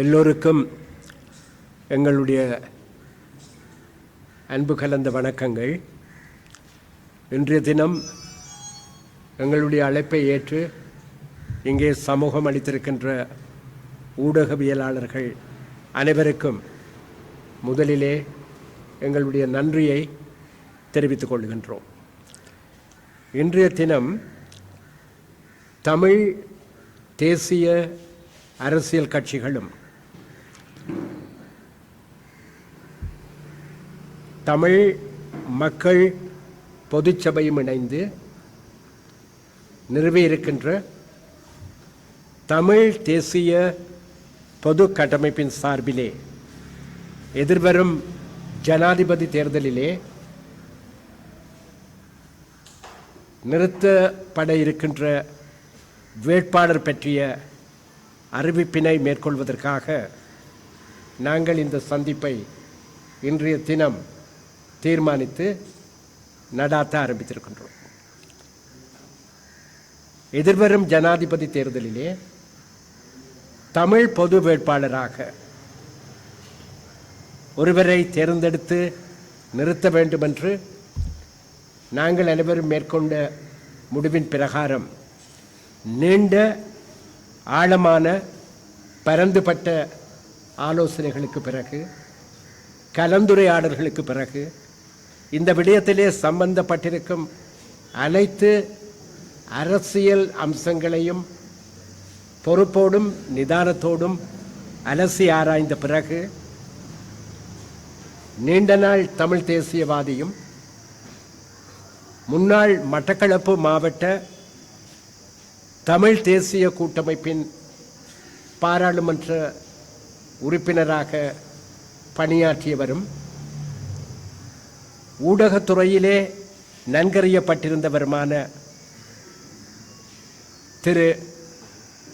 எல்லோருக்கும் எங்களுடைய அன்பு கலந்த வணக்கங்கள். இன்றைய தினம் எங்களுடைய அழைப்பை ஏற்று இங்கே சமூகம் அளித்திருக்கின்ற ஊடகவியலாளர்கள் அனைவருக்கும் முதலிலே எங்களுடைய நன்றியை தெரிவித்துக் கொள்கின்றோம். இன்றைய தினம் தமிழ் தேசிய அரசியல் கட்சிகளும் தமிழ் மக்கள் பொதுச்சபையும் இணைந்து நிறுவியிருக்கின்ற தமிழ் தேசிய பொது கட்டமைப்பின் சார்பிலே எதிர்வரும் ஜனாதிபதி தேர்தலிலே நிறுத்தப்பட இருக்கின்ற வேட்பாளர் பற்றிய அறிவிப்பினை மேற்கொள்வதற்காக நாங்கள் இந்த சந்திப்பை இன்றைய தினம் தீர்மானித்து நடாத்த ஆரம்பித்திருக்கின்றோம். எதிர்வரும் ஜனாதிபதி தேர்தலிலே தமிழ் பொது வேட்பாளராக ஒருவரை தேர்ந்தெடுத்து நிறுத்த வேண்டுமென்று நாங்கள் அனைவரும் மேற்கொண்ட முடிவின் பிரகாரம் நீண்ட ஆழமான பரந்துபட்ட ஆலோசனைகளுக்கு பிறகு கலந்துரையாடல்களுக்கு பிறகு இந்த விடயத்திலே சம்பந்தப்பட்டிருக்கும் அனைத்து அரசியல் அம்சங்களையும் பொறுப்போடும் நிதானத்தோடும் அலசி ஆராய்ந்த பிறகு நீண்ட நாள் தமிழ் தேசியவாதியும் முன்னாள் மட்டக்களப்பு மாவட்ட தமிழ் தேசிய கூட்டமைப்பின் பாராளுமன்ற உறுப்பினராக பணியாற்றியவரும் ஊடகத்துறையிலே நன்கறியப்பட்டிருந்தவருமான திரு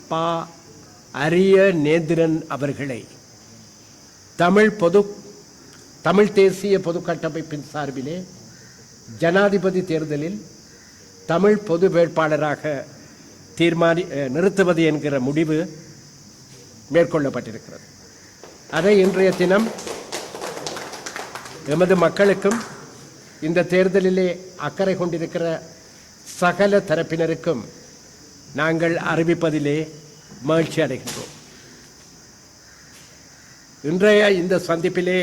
பா அரிய நேந்திரன் அவர்களை தமிழ் பொது தமிழ் தேசிய பொது கட்டமைப்பின் சார்பிலே ஜனாதிபதி தேர்தலில் தமிழ் பொது வேட்பாளராக தீர்மானி நிறுத்துவது என்கிற முடிவு மேற்கொள்ளப்பட்டிருக்கிறது. அதை இன்றைய தினம் எமது மக்களுக்கும் இந்த தேர்தலிலே அக்கறை கொண்டிருக்கிற சகல தரப்பினருக்கும் நாங்கள் அறிவிப்பதிலே மகிழ்ச்சி அடைகின்றோம். இன்றைய இந்த சந்திப்பிலே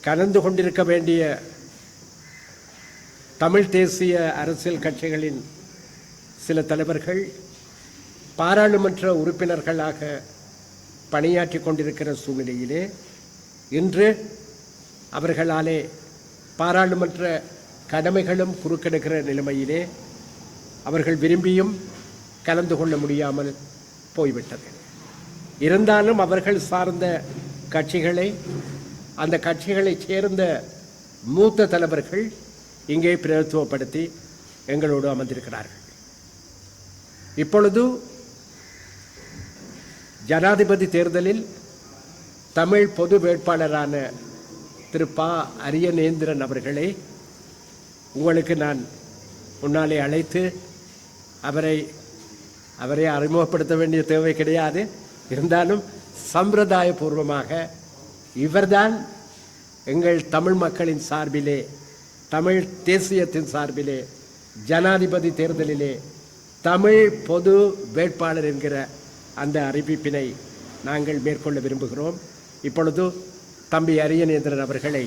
கலந்து கொண்டிருக்க வேண்டிய தமிழ் தேசிய அரசியல் கட்சிகளின் சில தலைவர்கள் பாராளுமன்ற உறுப்பினர்களாக பணியாற்றி கொண்டிருக்கிற சூழ்நிலையிலே இன்று அவர்களாலே பாராளுமன்ற கடமைகளும் குறுக்கெடுக்கிற நிலைமையிலே அவர்கள் விரும்பியும் கலந்து கொள்ள முடியாமல் போய்விட்டது. இருந்தாலும் அவர்கள் சார்ந்த கட்சிகளை அந்த கட்சிகளைச் சேர்ந்த மூத்த தலைவர்கள் இங்கே பிரதித்துவப்படுத்தி எங்களோடு அமர்ந்திருக்கிறார்கள். இப்பொழுது ஜனாதிபதி தேர்தலில் தமிழ் பொது வேட்பாளரான திரு பா அரியநேந்திரன் அவர்களை உங்களுக்கு நான் முன்னாலே அழைத்து அவரை அவரை அறிமுகப்படுத்த வேண்டிய தேவை கிடையாது. இருந்தாலும் சம்பிரதாயபூர்வமாக இவர்தான் எங்கள் தமிழ் மக்களின் சார்பிலே தமிழ் தேசியத்தின் சார்பிலே ஜனாதிபதி தேர்தலிலே தமிழ் பொது வேட்பாளர் என்கிற அந்த அறிவிப்பினை நாங்கள் மேற்கொள்ள விரும்புகிறோம். இப்பொழுது தம்பி அரியநேந்திரன் அவர்களை